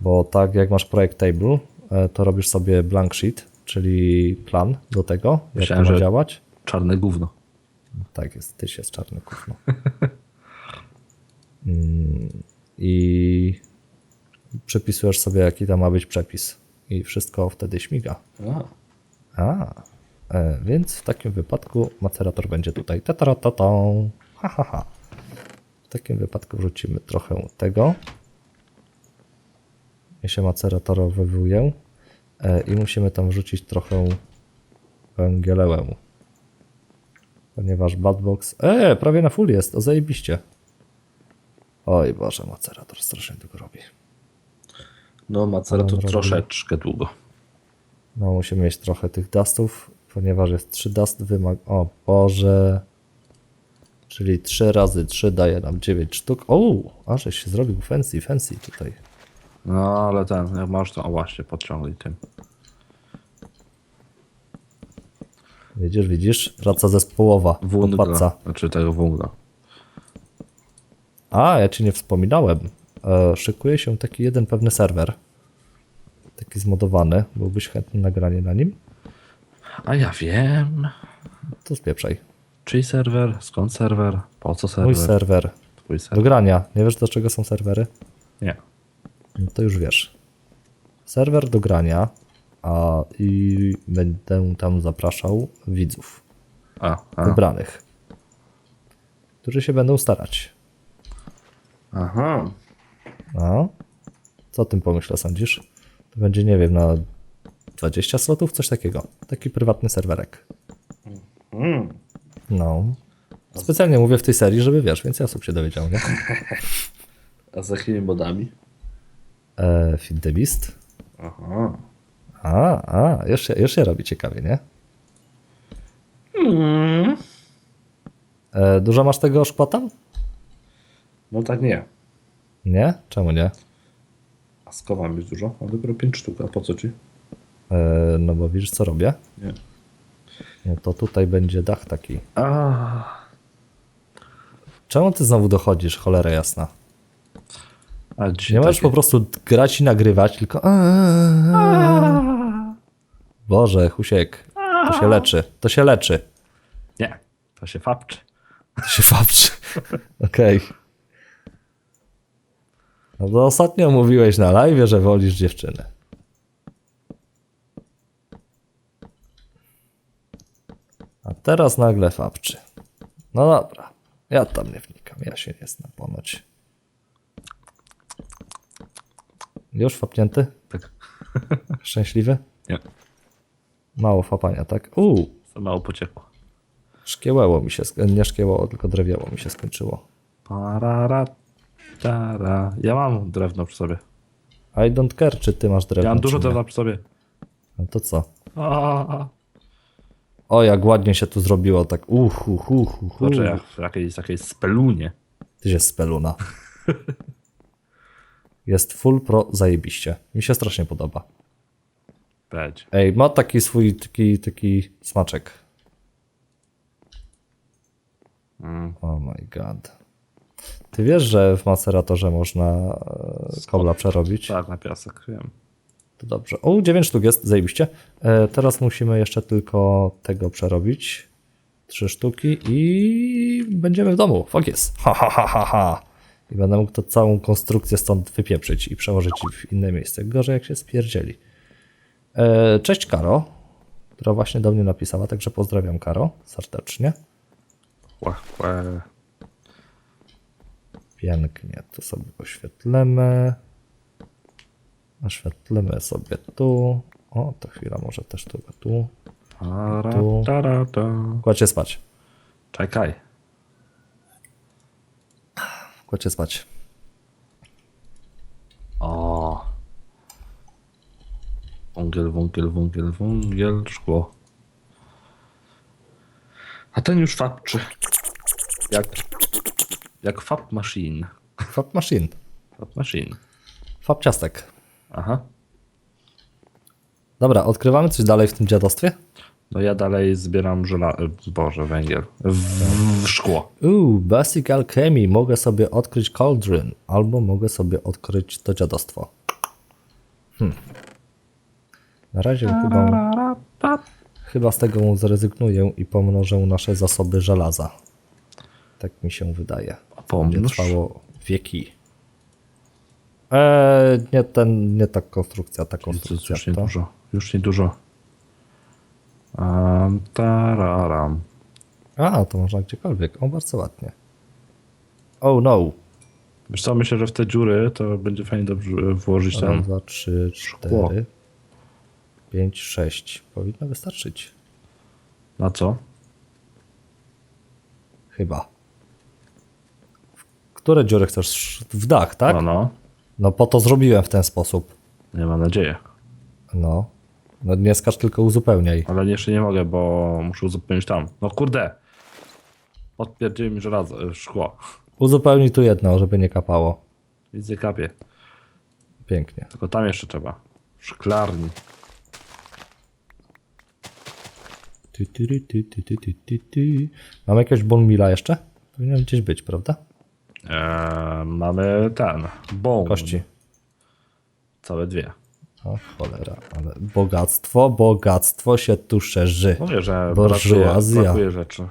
Bo tak jak masz projekt table, e, to robisz sobie blank sheet, czyli plan do tego, jak Myślałem, to ma działać. Czarne gówno. Tak jest, tyś jest czarny kufno. Mm, I przepisujesz sobie, jaki tam ma być przepis. I wszystko wtedy śmiga. A. A, e, więc w takim wypadku macerator będzie tutaj. Tataratatą. Ha, ha, ha. W takim wypadku wrzucimy trochę tego. I się maceratorowyję. E, I musimy tam wrzucić trochę węgielełemu. Ponieważ Badbox... E, prawie na full jest, to zajebiście. Oj Boże, macerator strasznie długo robi. No, macera to Dobra, troszeczkę długo. No, musimy mieć trochę tych dustów, ponieważ jest 3 dust wymag... O Boże. Czyli 3 razy 3 daje nam 9 sztuk. O, a żeś się zrobił fancy, fancy tutaj. No, ale ten, jak masz to, o właśnie, podciągnij tym. Widzisz, widzisz? Praca zespołowa. Podpadca. Znaczy tego wungla. A, ja ci nie wspominałem. E, szykuje się taki jeden pewny serwer. Taki zmodowany. Byłbyś chętny na granie na nim? A ja wiem. To spieprzaj. Czyj serwer? Skąd serwer? Po co serwer? Mój serwer. Twój Do serwer? grania. Nie wiesz, do czego są serwery? Nie. No to już wiesz. Serwer do grania, a i będę tam zapraszał widzów A, a. wybranych, którzy się będą starać. Aha. No. Co o tym pomyślę, sądzisz? To będzie, nie wiem, na 20 slotów, coś takiego. Taki prywatny serwerek. Mm. No. Specjalnie mówię w tej serii, żeby wiesz, więcej osób się dowiedziało, nie? A z jakimi modami? E, Feed the Beast. Aha. A, a, już się, już się robi ciekawie, nie? E, dużo masz tego szkła tam? No tak nie. Nie? Czemu nie? A z kowami jest dużo? Mam dopiero 5 sztuk, a po co ci? E, no bo widzisz co robię? Nie. No to tutaj będzie dach taki. A, Czemu ty znowu dochodzisz, cholera jasna? Nie możesz takie- po prostu grać i nagrywać, tylko... Boże, Husiek, to się leczy, to się leczy, Nie, to się fapczy. to się fapczy. Okej. No to ostatnio mówiłeś na live, że wolisz dziewczynę. A teraz nagle fapczy. No dobra, ja tam nie wnikam, ja się nie znam ponoć. Już fapnięty? Tak. Szczęśliwy? Nie, Mało fapania, tak? Uuu, za mało pociekło. szkiełeło mi się, nie szkiełało, tylko drewieło mi się skończyło. Parara, tara. Ja mam drewno przy sobie. I don't care, czy ty masz drewno, Ja mam dużo drewna przy sobie. No to co? A, O, jak ładnie się tu zrobiło, tak uch, uch, uch, Znaczy jak w jakiejś takiej spelunie. Ty się speluna. Jest full pro zajebiście. Mi się strasznie podoba. Będzie. Ej, ma taki swój, taki, taki smaczek. Mm. Oh my god. Ty wiesz, że w maceratorze można e, kobla przerobić? Tak, na piasek, wiem. To dobrze. O, 9 sztuk jest, zajebiście. E, teraz musimy jeszcze tylko tego przerobić. Trzy sztuki i będziemy w domu. Fuck yes. Ha, ha, ha, ha, ha. I będę mógł to całą konstrukcję stąd wypieprzyć i przełożyć w inne miejsce. Gorzej jak się spierdzieli. E, cześć Karo, która właśnie do mnie napisała, także pozdrawiam Karo serdecznie. Pięknie, to sobie oświetlemy. Oświetlimy sobie tu. O, to chwila, może też tu, tu. Tu. Kładź się spać. Czekaj. Się spać. O. Wągiel, wągiel, wągiel, wągiel, szkło. A ten już fapczy. Jak, jak fap machine. Fab machine. Fap machine. Fab ciastek. Aha. Dobra, odkrywamy coś dalej w tym dziadostwie? No ja dalej zbieram żela... Boże, węgiel. W, w szkło. Uuu, Basic Alchemy. Mogę sobie odkryć Cauldron. Albo mogę sobie odkryć to dziadostwo. Na razie chyba, chyba z tego zrezygnuję i pomnożę nasze zasoby żelaza. Tak mi się wydaje. Będzie Pomnóż. trwało wieki. Eee, nie ten, nie ta konstrukcja, ta konstrukcja. już nie To. dużo. Już nie dużo. Um, tararam. A, to można gdziekolwiek. O, bardzo ładnie. Oh no. Wiesz co, myślę, że w te dziury to będzie fajnie dobrze włożyć Raz, tam. dwa, trzy, Szkło. cztery, pięć, sześć. Powinno wystarczyć. Na co? Chyba. W które dziury chcesz? W dach, tak? No, no. No po to zrobiłem w ten sposób. Nie mam nadzieję. No. No nie skacz, tylko uzupełniaj. Ale jeszcze nie mogę, bo muszę uzupełnić tam. No kurde! Odpierdziłem mi raz e, szkło. Uzupełnij tu jedno, żeby nie kapało. Widzę kapie. Pięknie. Tylko tam jeszcze trzeba. W szklarni. Ty, ty, ry, ty, ty, ty, ty, ty, ty. Bonmila jeszcze? Powinien gdzieś być, prawda? Eee, mamy ten. Bone. Kości. Całe dwie. O cholera, ale bogactwo, bogactwo się tu szerzy. Mówię, że brakuje, brakuje rzeczy.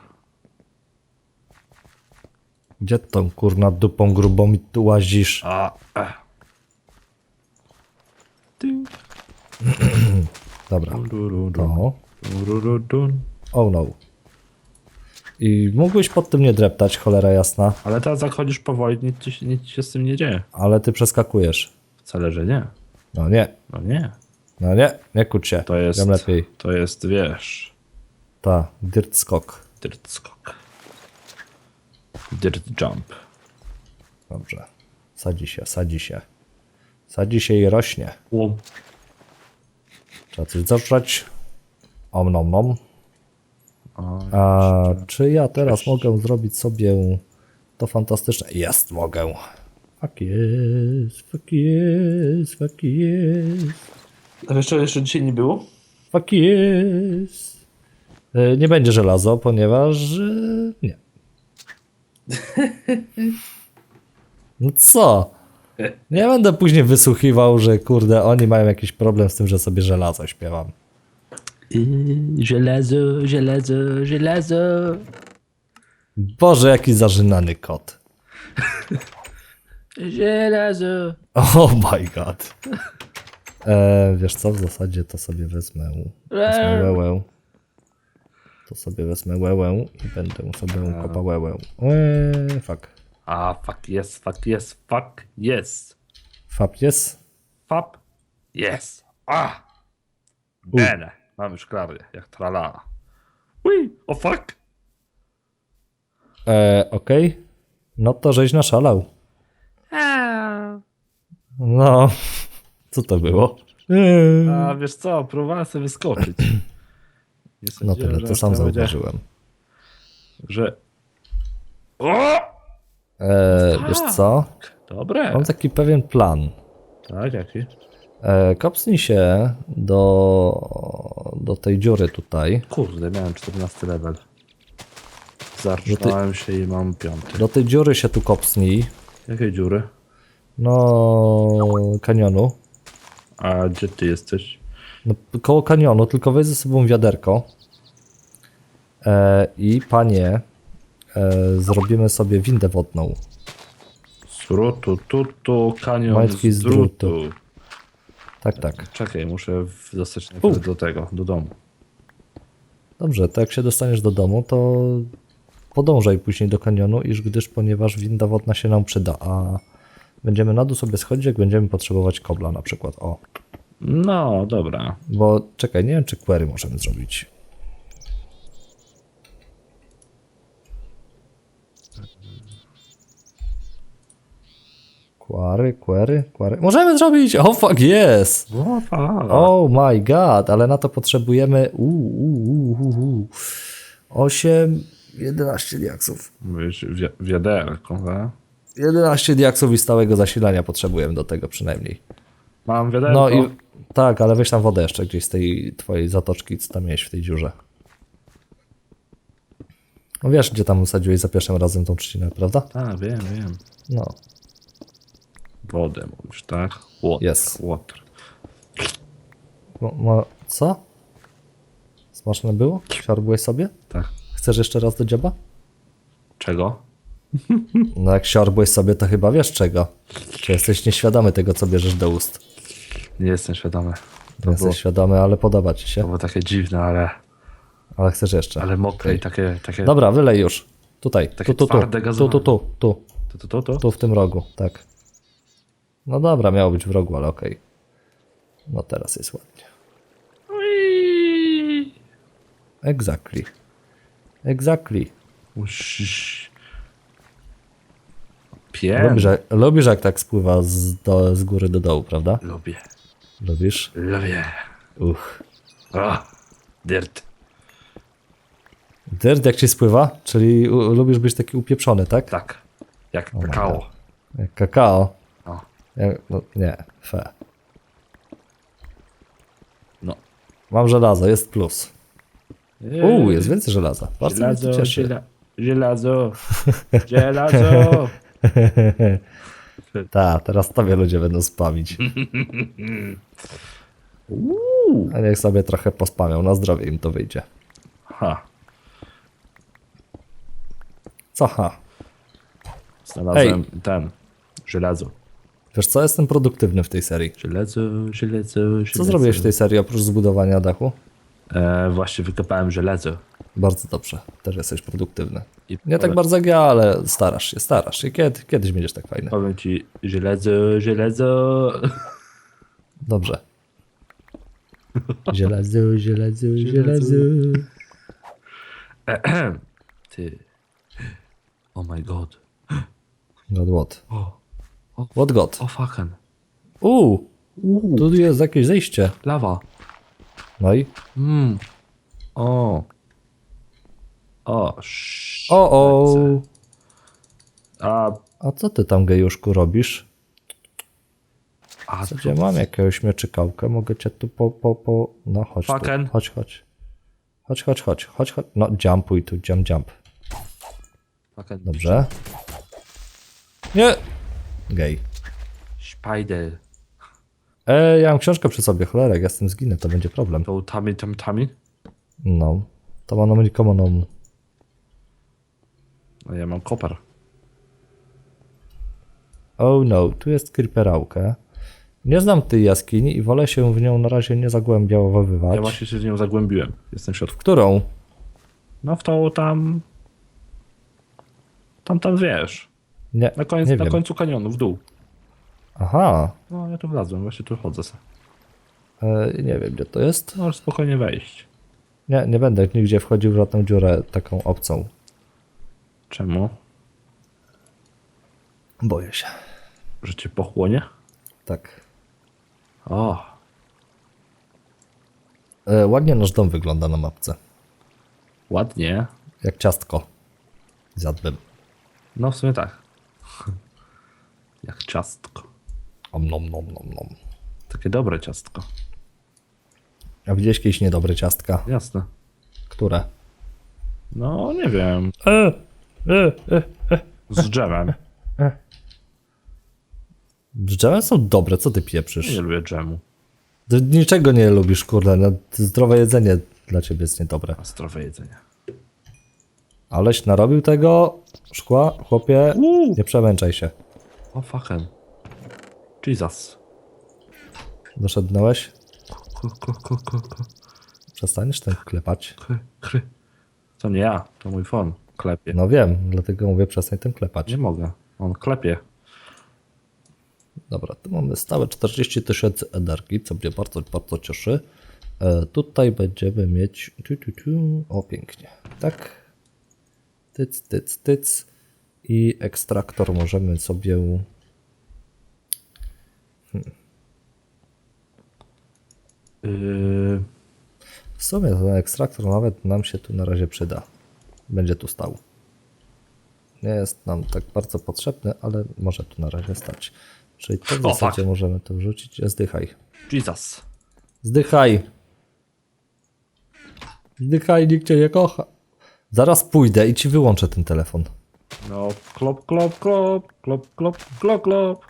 Gdzie tą kurna dupą grubą mi tu łazisz? A, e. Ty. Dobra. Du. No. Oh no. I mógłbyś pod tym nie dreptać, cholera jasna, Ale teraz jak chodzisz powoli, nic, nic się z tym nie dzieje. ale ty przeskakujesz. Wcale, że nie. No nie, No nie. no nie, nie kuć się. To jest, Wiem lepiej. to jest, wiesz, Ta, dirt skok. dirt skok. Dirt jump. Dobrze. Sadzi się, sadzi się. Sadzi się i rośnie. Łom. Trzeba coś zażreć. Om nom nom. A czy ja teraz mogę zrobić sobie to fantastyczne? Jest, mogę. Fuck yes, fuck yes, fuck yes, A wiesz, czego jeszcze dzisiaj nie było? fuck yes. E, Nie będzie żelazo, ponieważ... e, Nie. No co? Nie będę później wysłuchiwał, że kurde, oni mają jakiś problem z tym, że sobie żelazo śpiewam. Żelazo, żelazo, żelazo. Boże, jaki zażynany kot. Żelazo. Oh my god. E, wiesz co, w zasadzie to sobie wezmę, wezmę łełę. To sobie wezmę łełę i będę sobie kopał łełę. Eee, fuck. A, fuck yes, fuck yes, fuck yes. Fap jest? Fap yes. A! Bene. Mamy szklarnię, jak trala. Ui, o fuck. E, okej. No to żeś naszalał. No, co to było? Eee. A wiesz co, próbowałem sobie wyskoczyć. No że to sam zauważyłem. Że... O! E, wiesz co? Dobre. Mam taki pewien plan. Tak, jaki? E, kopsnij się do, do tej dziury tutaj. Kurde, miałem 14 level. Zarżnąłem się i mam piąty. Do tej dziury się tu kopsnij. Jakiej dziury? No, kanionu. A gdzie ty jesteś? No, koło kanionu, tylko weź ze sobą wiaderko. E, I panie, e, zrobimy sobie windę wodną. Srutu, tutu, kanion Majtki z drutu. Tak, tak. Czekaj, muszę w- dostać najpierw do tego, do domu. Dobrze, to jak się dostaniesz do domu, to podążaj później do kanionu, iż gdyż, ponieważ winda wodna się nam przyda, a będziemy na dół sobie schodzić, jak będziemy potrzebować kobla na przykład. O, No, dobra. bo czekaj, nie wiem, czy query możemy zrobić. Query, query, query. Możemy zrobić! Oh fuck yes! O, fala. Oh my god, ale na to potrzebujemy uu, uu, uu, uu. 8, 11 diaksów. Mówisz, wi- wiaderko, tak? 11 diaksów i stałego zasilania potrzebujemy do tego przynajmniej. Mam wiaderko. No i tak, ale weź tam wodę jeszcze gdzieś z tej twojej zatoczki, co tam miałeś w tej dziurze. No wiesz, gdzie tam usadziłeś za pierwszym razem tą trzcinę, prawda? A, wiem, wiem. No. Wodę mówisz, tak? Water, Yes. water. Co? Smaczne było? Siorbyłeś sobie? Tak. Chcesz jeszcze raz do dzioba? Czego? No jak siorbyłeś sobie, to chyba wiesz czego. Czy jesteś nieświadomy tego, co bierzesz do ust? Nie jestem świadomy. To jesteś świadomy, ale podoba ci To się. było takie dziwne, ale, Ale chcesz jeszcze. ale mokre i takie, takie... Dobra, wylej już. Tutaj, Takie tu, tu, tu, twarde, tu, gazowane. tu, tu, tu, To, to, to, to? tu w tym rogu, tak. No dobra, miało być w rogu, ale okej. No teraz jest ładnie. Exactly. Exactly. Uś. Lubisz, jak- lubisz jak tak spływa z, do, z góry do dołu, prawda? Lubię. Lubisz? Lubię. Uch. O, dirt. Dirt jak ci spływa? Czyli u, lubisz być taki upieprzony, tak? Tak. Jak my kakao. Jak kakao. O, Jak, no, nie, fe. no. Mam żelazo, jest plus. Uuu, jest więcej żelaza. Bardzo mnie to Żelazo, cieszy. żela- żelazo. Żelazo. Tak, teraz tobie ludzie będą spamić. Uuu. A niech sobie trochę pospamią, na zdrowie im to wyjdzie. Ha. Co ha? Znalazłem ten. Żelazo. Wiesz co, jestem produktywny w tej serii. Żelazo, żelazo, żelazo. Co zrobiłeś w tej serii oprócz zbudowania dachu? E, właśnie wykopałem żelazo. Bardzo dobrze, też jesteś produktywny. I Nie tak powiem- bardzo jak ja, ale starasz się, starasz się. Kiedy, kiedyś będziesz tak fajny. Powiem ci, żelazo, żelazo. Dobrze. Żelazo, żelazo, żelazo. Ty. Oh my god. God what? O, What god? o fucking. Uuu, Uuu, tu jest jakieś zejście. lawa. No i? Mm. O. O. O, o. A, A co ty tam, gejuszku, robisz? a Co gdzie mam jakiegoś mieczykałkę? Mogę cię tu po, po, po... No chodź tu. Fucken. Chodź, chodź. Chodź, chodź, chodź, chodź, chodź. No, jumpuj tu, jump, jump. fucking Dobrze. Nie! Gej. Spider. E, ja mam książkę przy sobie, cholera, jak ja z tym zginę, to będzie problem. To tami, tam, tami? No. To ma nomu nikomu nomu. No ja mam koper. Oh no, tu jest creeperałka. Nie znam tej jaskini i wolę się w nią na razie nie zagłębiałowywać. Ja właśnie się z nią zagłębiłem. Jestem w środku. Którą? No w to tam... Tam, tam wiesz. Nie, Na, końcu, nie na wiem. końcu kanionu, w dół. Aha, No ja tu wlazłem, właśnie tu chodzę sobie. e, nie wiem gdzie to jest. Możesz spokojnie wejść. Nie, nie będę nigdzie wchodził w żadną dziurę taką obcą. Czemu? Boję się. Że cię pochłonie? Tak. O, E, ładnie nasz dom wygląda na mapce. ładnie. Jak ciastko. Zjadłbym. No w sumie tak. Jak ciastko. Om nom nom nom nom. Takie dobre ciastko. A widziałeś kiedyś niedobre ciastka? Jasne. Które? No nie wiem. E, e, e. Z dżemem. Drzewem są dobre, co ty pieprzysz? Nie lubię dżemu. Ty niczego nie lubisz, kurde. No, zdrowe jedzenie dla ciebie jest niedobre. A zdrowe jedzenie. Aleś narobił tego szkła, chłopie. Uuu. Nie przemęczaj się. O fucking. Jesus. Doszedłeś? Ko, ko, ko, ko, ko. Przestaniesz ten klepać? Kry, kry. To nie ja, to mój fon. Klepie. No wiem, dlatego mówię przestań tym klepać. Nie mogę. On klepie. Dobra, tu mamy stałe 40 tysięcy energii, co mnie bardzo, bardzo cieszy. E, tutaj będziemy mieć... Tu, tu, tu. O, pięknie. Tak. Tyc, tyc, tyc. I ekstraktor możemy sobie... Yy, W sumie ten ekstraktor nawet nam się tu na razie przyda. Będzie tu stał. Nie jest nam tak bardzo potrzebny, ale może tu na razie stać. Czyli to w O, zasadzie fuck. możemy to wrzucić. Zdychaj. Jesus. Zdychaj. Zdychaj, nikt cię nie kocha. Zaraz pójdę i ci wyłączę ten telefon. No, klop, klop, klop, klop, klop, klop, klop.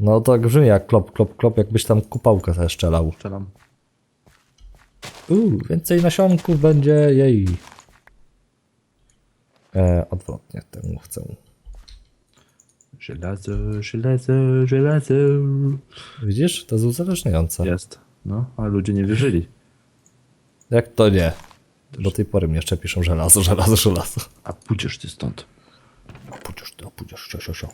No to tak brzmi jak klop, klop, klop, jakbyś tam kupałkę zeszczelał. Strzelam. Uuu, więcej nasionków będzie jej. E, odwrotnie, temu chcę. Żelazo, żelazo, żelazo. Widzisz? To jest uzależniające. Jest. No, a ludzie nie wierzyli. Jak to nie? Do tej pory mnie jeszcze piszą żelazo, żelazo, żelazo. A pójdziesz ty stąd. Pójdziesz ty, pójdziesz, sio, sio, sio.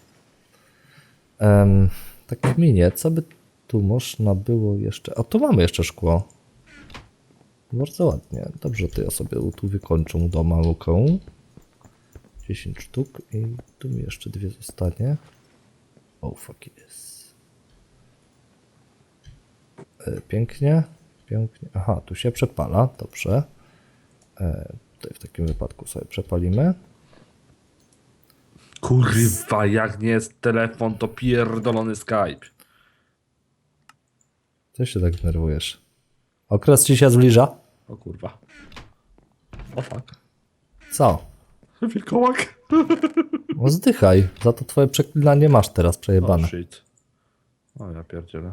Um, tak minie, co by tu można było jeszcze... O, tu mamy jeszcze szkło. Bardzo ładnie. Dobrze, to ja sobie tu wykończę domałkę. 10 sztuk i tu mi jeszcze dwie zostanie. Oh fuck yes. E, Pięknie, pięknie. Aha, tu się przepala, dobrze. E, tutaj w takim wypadku sobie przepalimy. Kurwa, jak nie jest telefon, to pierdolony Skype. Co się tak denerwujesz? Okres ci się zbliża? O kurwa. O fuck. Co? Wilkołak. No zdychaj, za to twoje przeklinanie masz teraz O przejebane. shit. O ja pierdzielę.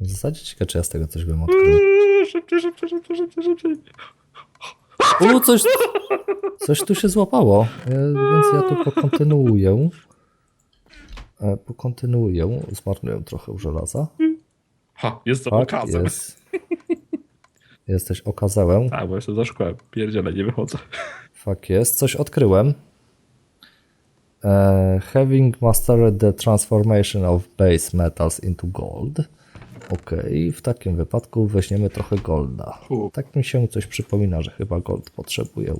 W zasadzie ciekawe, czy ja z tego coś bym odkrył. Eee, Szybciej, szybciej, szybciej, szybciej, szybciej. U, coś, coś tu się złapało, e, więc ja tu pokontynuuję. E, Pokontynuuję, zmarnuję trochę żelaza. Ha, jestem Tak, okazem. jest. Jesteś okazełem. Tak, bo jestem za szkołę. Pierdzielę, nie wychodzę. Fak jest, coś odkryłem. E, having mastered the transformation of base metals into gold. Ok, w takim wypadku weźmiemy trochę golda. U. Tak mi się coś przypomina, że chyba gold potrzebuję.